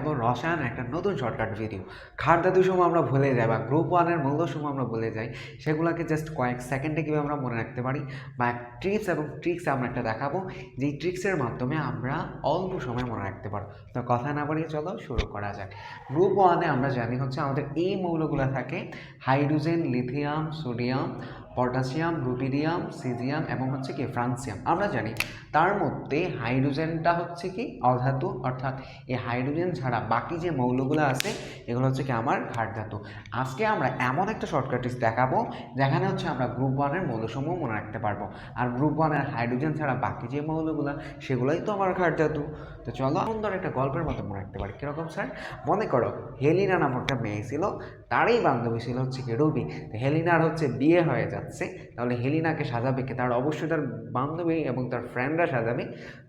এবং রসায়ন একটা নতুন শর্টকাট ভিডিও খাদ্যাদু সময় আমরা ভুলে যাই বা গ্রুপ ওয়ানের মূল্য সময় আমরা ভুলে যাই, সেগুলোকে জাস্ট কয়েক সেকেন্ডে কীভাবে আমরা মনে রাখতে পারি বা ট্রিপস এবং ট্রিক্স আমরা একটা দেখাবো, যেই ট্রিক্সের মাধ্যমে আমরা অল্প সময় মনে রাখতে পারব। তো কথা না বাড়িয়ে চলো, শুরু করা যাক। গ্রুপ ওয়ানে আমরা জানি হচ্ছে আমাদের এই মৌলগুলো থাকে hydrogen lithium sodium potassium rubidium caesium এবং হচ্ছে কি ফ্রান্সিয়াম। আমরা জানি তার মধ্যে হাইড্রোজেনটা হচ্ছে কি অধাতু, অর্থাৎ এই হাইড্রোজেন ছাড়া বাকি যে মৌলগুলো আছে, এগুলো হচ্ছে কি আমার ঘাট ধাতু। আজকে আমরা এমন একটা শর্টকাটিস দেখাবো, যেখানে হচ্ছে আমরা গ্রুপ ওয়ানের মৌলসমূহ মনে রাখতে পারব। আর গ্রুপ ওয়ানের হাইড্রোজেন ছাড়া বাকি যে মৌলগুলো, সেগুলোই তো আমার ঘাট ধাতু। তো চলো, সুন্দর একটা গল্পের মতো মনে রাখতে পারি। কীরকম, স্যার? মনে করো, হেলিনা নামক একটা মেয়ে ছিল, তারই বান্ধবী ছিল হচ্ছে কি রবি। হেলিনার হচ্ছে বিয়ে হয়ে যাচ্ছে, তাহলে হেলিনাকে সাজাবে কে? তার অবশ্যই তার বান্ধবী এবং তার ফ্রেন্ডরা সাজাবে।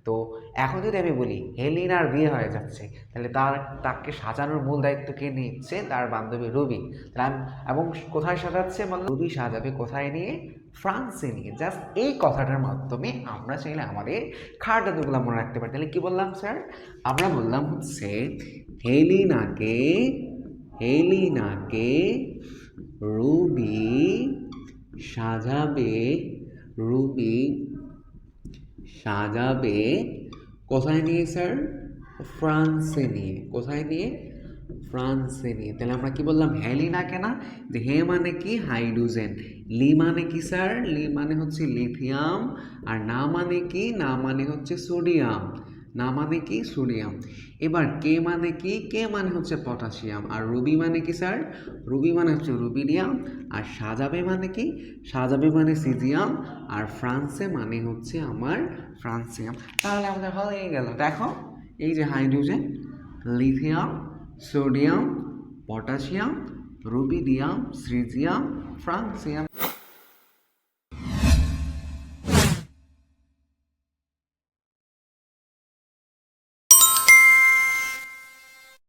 তো এখন যদি আমি বলি হেলিনার বিয়ে হয়ে যাচ্ছে, তাহলে তার, তাকে সাজানোর মূল দায়িত্ব কে নিচ্ছে? তার বান্ধবী রবি। এবং কোথায় সাজাচ্ছে বললাম রবি সাজাবে কোথায় নিয়ে? ফ্রান্সে নিয়ে। জাস্ট এই কথাটার মাধ্যমে আমরা চাইলে আমাদের খাটাতুগুলো মনে রাখতে পারি। তাহলে কি বললাম স্যার আমরা বললাম হচ্ছে হেলিনাকে হেলিনাকে রুবি সাজাবে রুবি, সাজাবে কোথায় নিয়ে স্যার? ফ্রান্সে নিয়ে। কোথায় নিয়ে? ফ্রান্সে নিয়ে। তাহলে আমরা কি বললাম? হ্যালি না যে হে মানে কি? হাইড্রোজেন। লি মানে কি স্যার? লি মানে হচ্ছে লিথিয়াম। আর না মানে কি? না মানে হচ্ছে সোডিয়াম। না মানে কি? সোডিয়াম। এবার কে মানে কি? কে মানে হচ্ছে পটাশিয়াম। আর রুবি মানে কি, স্যার? রুবি মানে হচ্ছে রুবিডিয়াম। আর সাজাবে মানে কি? সাজাবে মানে সিজিয়াম। আর ফ্রান্সে মানে হচ্ছে আমার ফ্রান্সিয়াম। তাহলে আমাদের হয়ে গেল। দেখো, এই যে hydrogen, lithium, sodium, potassium, rubidium, caesium, francium.